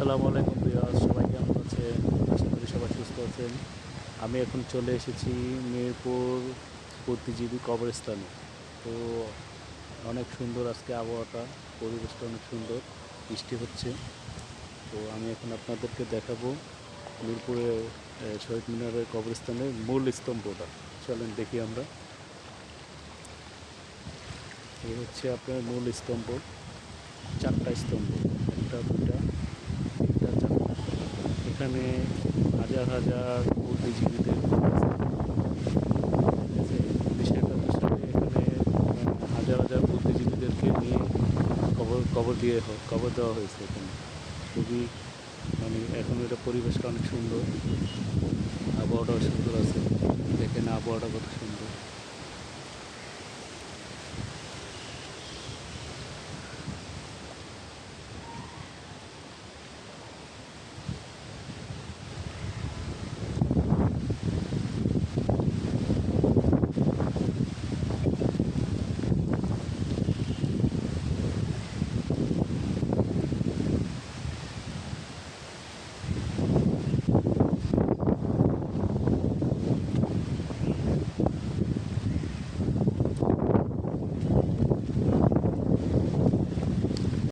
আসসালামু আলাইকুম বিরাজ সবাই কেমন আছেন? আশা করি সবাই সুস্থ আছেন। আমি এখন চলে এসেছি মেহেরপুর বুদ্ধিজীবী কবরস্থানে। তো অনেক সুন্দর আজকে আবহাওয়াটা, পরিবেশটা অনেক সুন্দর, বৃষ্টি হচ্ছে। তো আমি এখন আপনাদেরকে দেখাবো মিরপুরে শহীদ মিনারের কবরস্থানের মূল স্তম্ভটা। চলেন দেখি আমরা। এই হচ্ছে আপনার মূল স্তম্ভ, চারটা স্তম্ভ। একটা এখানে হাজার হাজার বুদ্ধিজীবীদের এখানে হাজার হাজার বুদ্ধিজীবীদেরকে নিয়ে কবর কবর দিয়ে কবর দেওয়া হয়েছে এখানে। খুবই মানে এখন এটা পরিবেশটা অনেক সুন্দর। আবহাওয়াটাও সুন্দর আছে। দেখেন আবহাওয়াটা কত সুন্দর।